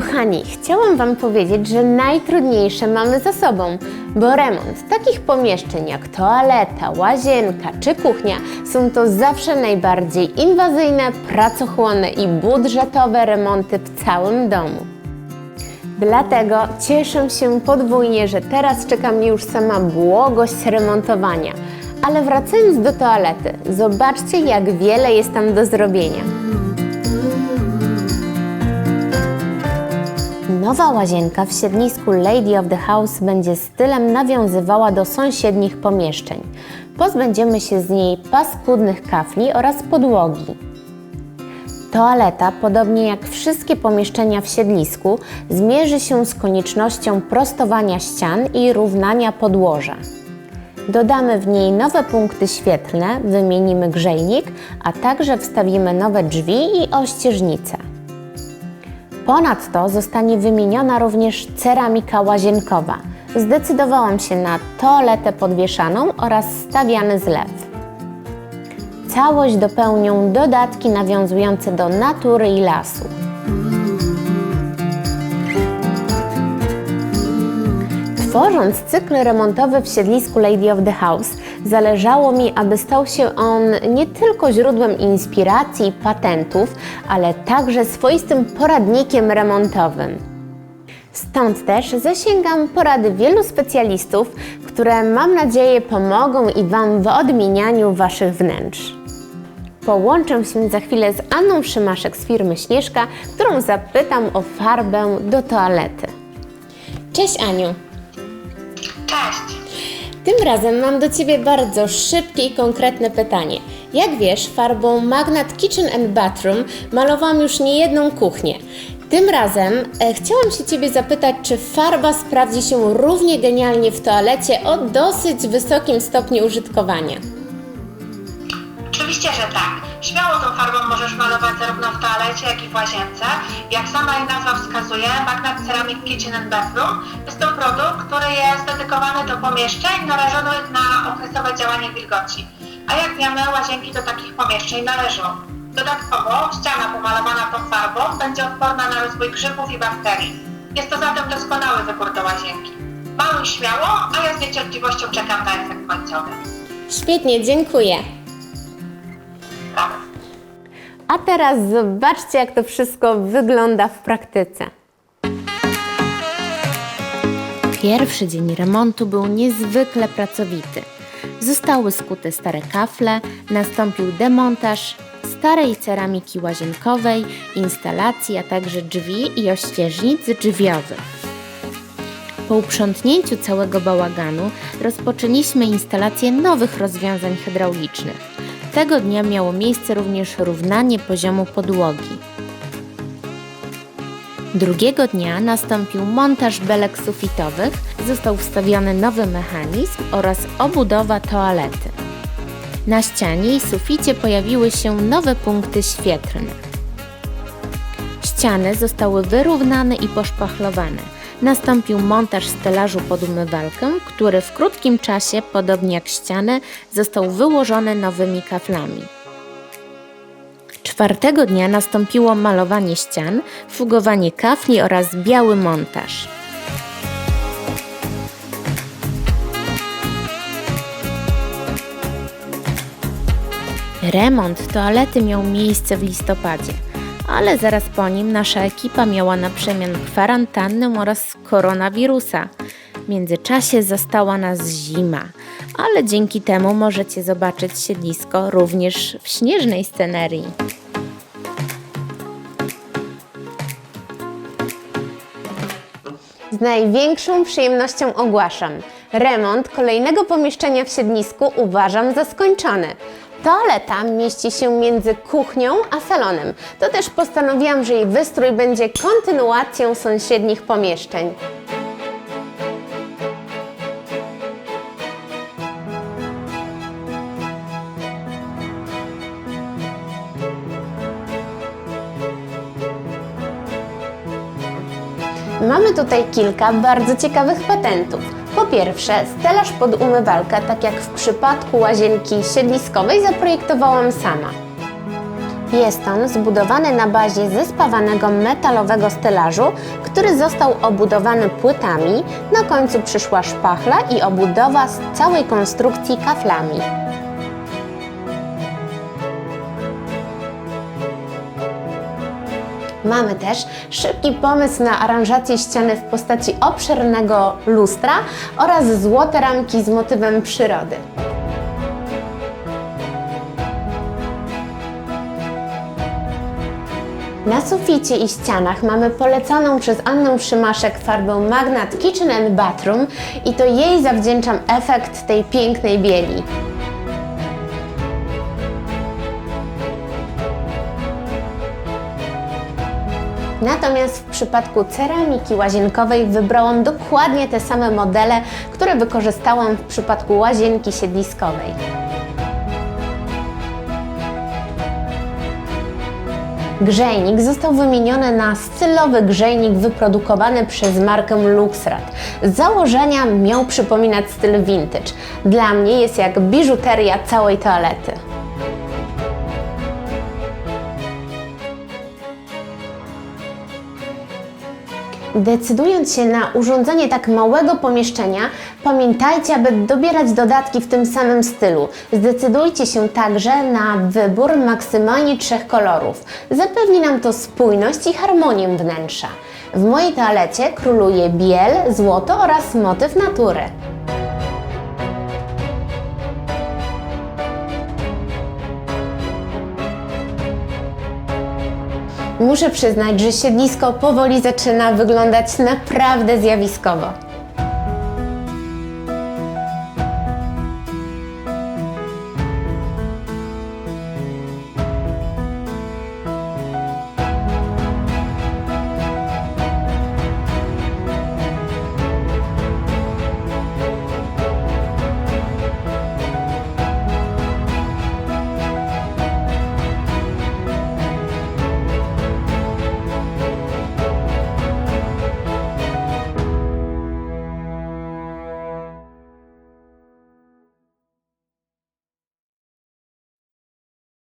Kochani, chciałam Wam powiedzieć, że najtrudniejsze mamy za sobą, bo remont takich pomieszczeń jak toaleta, łazienka czy kuchnia są to zawsze najbardziej inwazyjne, pracochłonne i budżetowe remonty w całym domu. Dlatego cieszę się podwójnie, że teraz czeka mnie już sama błogość remontowania. Ale wracając do toalety, zobaczcie jak wiele jest tam do zrobienia. Nowa łazienka w siedlisku Lady of the House będzie stylem nawiązywała do sąsiednich pomieszczeń. Pozbędziemy się z niej paskudnych kafli oraz podłogi. Toaleta, podobnie jak wszystkie pomieszczenia w siedlisku, zmierzy się z koniecznością prostowania ścian i równania podłoża. Dodamy w niej nowe punkty świetlne, wymienimy grzejnik, a także wstawimy nowe drzwi i ościeżnice. Ponadto zostanie wymieniona również ceramika łazienkowa. Zdecydowałam się na toaletę podwieszaną oraz stawiany zlew. Całość dopełnią dodatki nawiązujące do natury i lasu. Tworząc cykl remontowy w siedlisku Lady of the House, zależało mi, aby stał się on nie tylko źródłem inspiracji i patentów, ale także swoistym poradnikiem remontowym. Stąd też zasięgam porady wielu specjalistów, które mam nadzieję pomogą i Wam w odmienianiu Waszych wnętrz. Połączę się za chwilę z Anną Szymaszek z firmy Śnieżka, którą zapytam o farbę do toalety. Cześć Aniu! Cześć. Tym razem mam do Ciebie bardzo szybkie i konkretne pytanie. Jak wiesz, farbą Magnat Kitchen and Bathroom malowałam już niejedną kuchnię. Tym razem e, chciałam się Ciebie zapytać, czy farba sprawdzi się równie genialnie w toalecie o dosyć wysokim stopniu użytkowania. Oczywiście, że tak. Śmiało tą farbą możesz malować zarówno w toalecie, jak i w łazience. Jak sama jej nazwa wskazuje, Magnat Ceramic Kitchen and Bathroom jest to produkt, który jest dedykowany do pomieszczeń narażonych na okresowe działanie wilgoci. A jak wiemy, łazienki do takich pomieszczeń należą. Dodatkowo ściana pomalowana tą farbą będzie odporna na rozwój grzybów i bakterii. Jest to zatem doskonały wybór do łazienki. Maluj śmiało, a ja z niecierpliwością czekam na efekt końcowy. Świetnie, dziękuję. A teraz zobaczcie, jak to wszystko wygląda w praktyce. Pierwszy dzień remontu był niezwykle pracowity. Zostały skute stare kafle, nastąpił demontaż starej ceramiki łazienkowej, instalacji, a także drzwi i ościeżnic drzwiowych. Po uprzątnięciu całego bałaganu rozpoczęliśmy instalację nowych rozwiązań hydraulicznych. Tego dnia miało miejsce również równanie poziomu podłogi. Drugiego dnia nastąpił montaż belek sufitowych, został wstawiony nowy mechanizm oraz obudowa toalety. Na ścianie i suficie pojawiły się nowe punkty świetlne. Ściany zostały wyrównane i poszpachlowane. Nastąpił montaż stelażu pod umywalkę, który w krótkim czasie, podobnie jak ściany, został wyłożony nowymi kaflami. Czwartego dnia nastąpiło malowanie ścian, fugowanie kafli oraz biały montaż. Remont toalety miał miejsce w listopadzie, ale zaraz po nim nasza ekipa miała na przemian kwarantannę oraz koronawirusa. W międzyczasie zastała nas zima, ale dzięki temu możecie zobaczyć siedlisko również w śnieżnej scenerii. Z największą przyjemnością ogłaszam. Remont kolejnego pomieszczenia w siedlisku uważam za skończony. Toaleta mieści się między kuchnią a salonem. To też postanowiłam, że jej wystrój będzie kontynuacją sąsiednich pomieszczeń. Mamy tutaj kilka bardzo ciekawych patentów. Po pierwsze, stelaż pod umywalkę, tak jak w przypadku łazienki siedliskowej, zaprojektowałam sama. Jest on zbudowany na bazie zespawanego metalowego stelażu, który został obudowany płytami. Na końcu przyszła szpachla i obudowa z całej konstrukcji kaflami. Mamy też szybki pomysł na aranżację ściany w postaci obszernego lustra oraz złote ramki z motywem przyrody. Na suficie i ścianach mamy polecaną przez Annę Szymaszek farbę Magnat Kitchen and Bathroom i to jej zawdzięczam efekt tej pięknej bieli. Natomiast w przypadku ceramiki łazienkowej wybrałam dokładnie te same modele, które wykorzystałam w przypadku łazienki siedliskowej. Grzejnik został wymieniony na stylowy grzejnik wyprodukowany przez markę Luxrad. Z założenia miał przypominać styl vintage. Dla mnie jest jak biżuteria całej toalety. Decydując się na urządzenie tak małego pomieszczenia, pamiętajcie, aby dobierać dodatki w tym samym stylu. Zdecydujcie się także na wybór maksymalnie trzech kolorów. Zapewni nam to spójność i harmonię wnętrza. W mojej toalecie króluje biel, złoto oraz motyw natury. Muszę przyznać, że siedlisko powoli zaczyna wyglądać naprawdę zjawiskowo.